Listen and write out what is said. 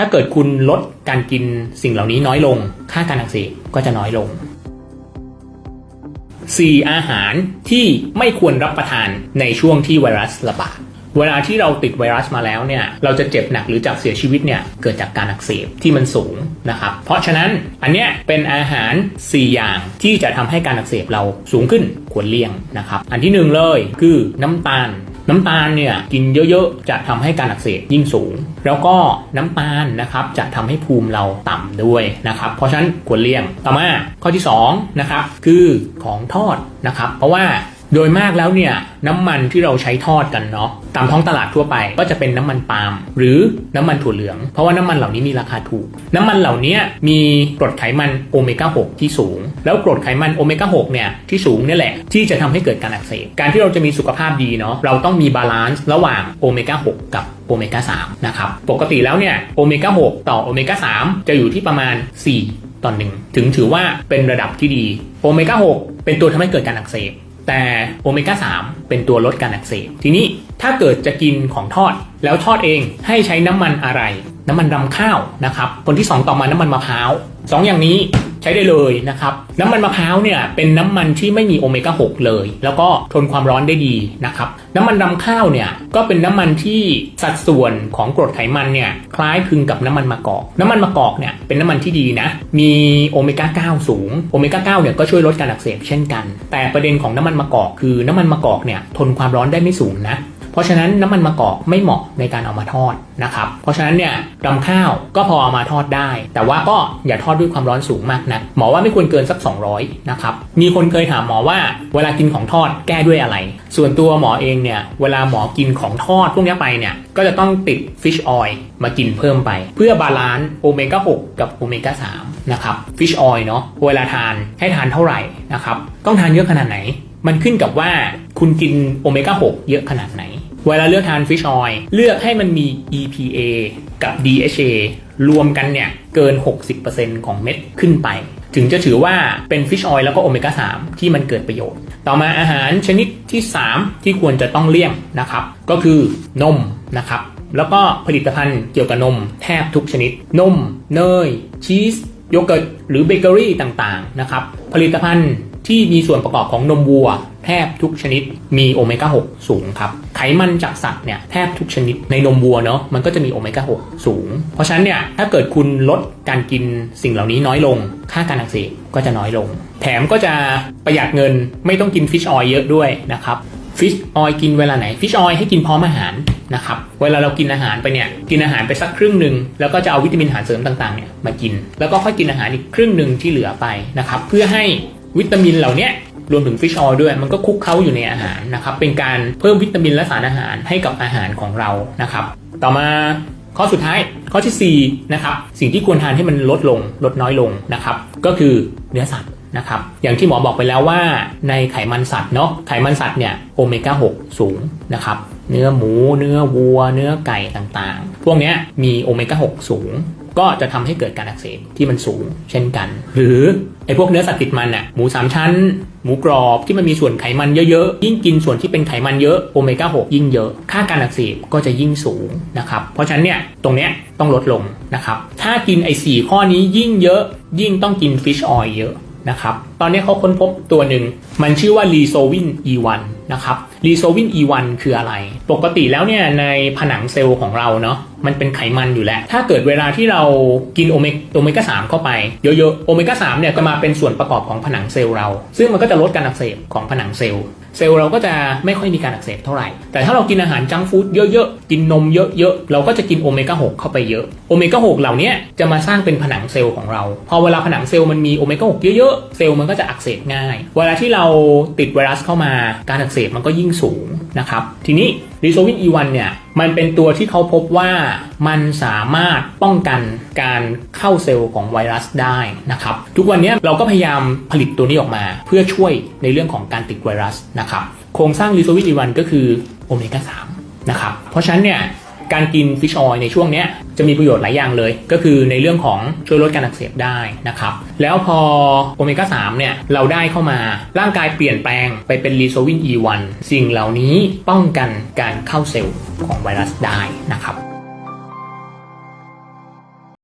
ถ้าเกิดคุณลดการกินสิ่งเหล่านี้น้อยลง ค่าการอักเสบก็จะน้อยลง 4. อาหารที่ไม่ควรรับประทานในช่วงที่ไวรัสระบาดเวลาที่เราติดไวรัสมาแล้วเนี่ย เราจะเจ็บหนักหรือจากเสียชีวิตเนี่ย เกิดจากการอักเสบที่มันสูงนะครับ เพราะฉะนั้นอันเนี้ยเป็นอาหาร 4 อย่างที่จะทำให้การอักเสบเราสูงขึ้นควรเลี่ยงนะครับ อันที่หนึ่งเลยคือน้ำตาล น้ำตาลเนี่ยกินเยอะๆ จะทำให้การอักเสบยิ่งสูง แล้วก็น้ำตาลนะครับจะทำให้ภูมิเราต่ำด้วยนะครับ เพราะฉะนั้นควรเลี่ยง ต่อมาข้อที่2นะครับคือของทอดนะครับ เพราะว่า โดยมากแล้วเนี่ยน้ำมันที่เราใช้ทอดกันเนาะตามท้องตลาดทั่วไปก็จะเป็นน้ำมันปาล์มหรือน้ำมันถั่วเหลือง เพราะว่าน้ำมันเหล่านี้มีราคาถูก น้ำมันเหล่านี้มีกรดไขมันโอเมก้า6ที่สูง แล้วกรดไขมันโอเมก้า6เนี่ยที่สูงนี่แหละที่จะทำให้เกิดการอักเสบการที่เราจะมีสุขภาพดีเนาะเราต้องมีบาลานซ์ระหว่างโอเมก้า6กับโอเมก้า3นะครับปกติแล้วเนี่ยโอเมก้า6ต่อโอเมก้า3จะอยู่ที่ประมาณ 4 ต่อหนึ่งถึงถือว่าเป็นระดับที่ดีโอเมก้า6เป็นตัวทำให้เกิดการอักเสบ แต่โอเมก้า3เป็นตัวลดการอักเสบทีนี้ถ้าเกิดจะกินของทอดแล้วทอดเองให้ใช้น้ำมันอะไร น้ำมันรำข้าวนะครับคนที่ 2 ต่อมาน้ำมันมะพร้าวสองอย่างนี้ ช้ได้เลยนะครับ น้ำมันมะพร้าวเนี่ยเป็นน้ำมันที่ไม่มีโอเมก้า 6 เลย แล้วก็ทนความร้อนได้ดีนะครับ น้ำมันรำข้าวเนี่ยก็เป็นน้ำมันที่สัดส่วนของกรดไขมันเนี่ยคล้ายคลึงกับน้ำมันมะกอก น้ำมันมะกอกเนี่ยเป็นน้ำมันที่ดีนะ มีโอเมก้า 9 สูง โอเมก้า 9 เนี่ยก็ช่วยลดการอักเสบเช่นกัน แต่ประเด็นของน้ำมันมะกอกคือน้ำมันมะกอกเนี่ยทนความร้อนได้ไม่สูงนะ เพราะฉะนั้นน้ำมันมะกอกไม่เหมาะในการเอามาทอดนะครับ เพราะฉะนั้นเนี่ยรำข้าวก็พอเอามาทอดได้ แต่ว่าก็อย่าทอดด้วยความร้อนสูงมากนะหมอว่าไม่ควรเกินสัก 200นะครับมีคนเคยถามหมอว่าเวลากินของทอดแก้ด้วยอะไร ส่วนตัวหมอเองเนี่ยเวลาหมอกินของทอดพวกนี้ไปเนี่ยก็จะต้องติดฟิชออยล์มากินเพิ่มไป เพื่อบาลานซ์โอเมก้า6กับโอเมก้า3นะครับฟิชออยล์เนาะเวลาทานให้ทานเท่าไหร่นะครับต้องทานเยอะขนาดไหน มันขึ้นกับว่าคุณกินโอเมก้า6เยอะขนาดไหน เวลาเลือกทานฟิชออยล์เลือกให้มันมี EPA กับ DHA รวมกันเนี่ยเกิน 60%ของเม็ดขึ้นไป ถึงจะถือว่าเป็นฟิชออยล์แล้วก็โอเมก้า 3 ที่มันเกิดประโยชน์ ต่อมาอาหารชนิดที่ 3 ที่ควรจะต้องเลี่ยงนะครับ ก็คือนมนะครับ แล้วก็ผลิตภัณฑ์เกี่ยวกับนมแทบทุกชนิด นม เนย ชีส โยเกิร์ต หรือเบเกอรี่ต่างๆนะครับ ผลิตภัณฑ์ที่มีส่วนประกอบของนมวัว แทบทุกชนิดมีโอเมก้า 6 สูงครับ ไขมันจากสัตว์เนี่ยแทบทุกชนิดในนมวัวเนาะมันก็จะมีโอเมก้า 6 สูง เพราะฉะนั้นเนี่ยถ้าเกิดคุณลดการกินสิ่งเหล่านี้น้อยลง ค่าการอักเสบก็จะน้อยลง แถมก็จะประหยัดเงินไม่ต้องกินฟิชออยเยอะด้วยนะครับฟิชออยกินเวลาไหนฟิชออยให้กินพร้อมอาหารนะครับเวลาเรากินอาหารไปเนี่ยกินอาหารไปสักครึ่งหนึ่งแล้วก็จะเอาวิตามินอาหารเสริมต่างๆเนี่ยมากิน แล้วก็ค่อยกินอาหารอีกครึ่งหนึ่งที่เหลือไปนะครับเพื่อให้วิตามินเหล่านี้ รวมถึงฟิชออยล์ด้วยมันก็คุกเข้าอยู่ในอาหารนะครับเป็นการเพิ่มวิตามินและสารอาหารให้กับอาหารของเรานะครับ ต่อมาข้อสุดท้ายข้อที่4นะครับสิ่งที่ควรทานให้มันลดลงลดน้อยลงนะครับก็คือเนื้อสัตว์นะครับอย่างที่หมอบอกไปแล้วว่าในไขมันสัตว์เนาะไขมันสัตว์เนี่ยโอเมก้า6 สูงนะครับเนื้อหมู เนื้อวัว เนื้อไก่ต่างๆ พวกนี้มีโอเมก้า6 สูง ก็จะทำให้เกิดการอักเสบที่มันสูงเช่นกัน หรือไอ้พวกเนื้อสัตว์ติดมันน่ะหมูสามชั้น หมูกรอบที่มันมีส่วนไขมันเยอะๆ ยิ่งกินส่วนที่เป็นไขมันเยอะโอเมก้า6ยิ่งเยอะ ค่าการอักเสบก็จะยิ่งสูงนะครับ เพราะฉะนั้นเนี่ยตรงเนี้ยต้องลดลงนะครับ ถ้ากินไอ้สข้อนี้ยิ่งเยอะ ยิ่งต้องกินฟิชออยล์เยอะนะครับ ตอนนี้เขาค้นพบตัวหนึ่งมันชื่อว่าลีโซวิน E1 นะครับ ลีโซวิน E1 คืออะไร ปกติแล้วเนี่ยในผนังเซลล์ของเราเนาะมันเป็นไขมันอยู่แล้ว ถ้าเกิดเวลาที่เรากินโอเมโอเมก้า3เข้าไปเยอะๆ โอเมก้า3เนี่ยก็มาเป็นส่วนประกอบของผนังเซลล์เรา ซึ่งมันก็จะลดการอักเสบของผนังเซลล์ เซลล์เราก็จะไม่ค่อยมีการอักเสบเท่าไหร่ แต่ถ้าเรากินอาหารจังฟู้ดเยอะๆ กินนมเยอะๆ เราก็จะกินโอเมก้า6เข้าไปเยอะ โอเมก้า6เหล่านี้จะมาสร้างเป็นผนังเซลล์ของเรา พอเวลาผนังเซลล์มันมีโอเมก้า6เยอะๆ เซลล์มันก็จะอักเสบง่าย เวลาที่เราติดไวรัสเข้ามา การอักเสบมันก็ยิ่งสูงนะครับ ทีนี้รีโซวิน E1 เนี่ยมันเป็นตัวที่เขาพบว่ามันสามารถป้องกันการเข้าเซลล์ของไวรัสได้นะครับ ทุกวันนี้เราก็พยายามผลิตตัวนี้ออกมา เพื่อช่วยในเรื่องของการติดไวรัสนะครับ โครงสร้างรีโซวิน E1 ก็คือโอเมก้า3นะครับเพราะฉะนั้นเนี่ย การกินฟิชออยในช่วงนี้จะมีประโยชน์หลายอย่างเลย ก็คือในเรื่องของช่วยลดการอักเสบได้นะครับ แล้วพอโอเมก้า3เนี่ยเราได้เข้ามาร่างกายเปลี่ยนแปลงไปเป็นรีโซวิน E1 สิ่งเหล่านี้ป้องกันการเข้าเซลล์ของไวรัสได้นะครับ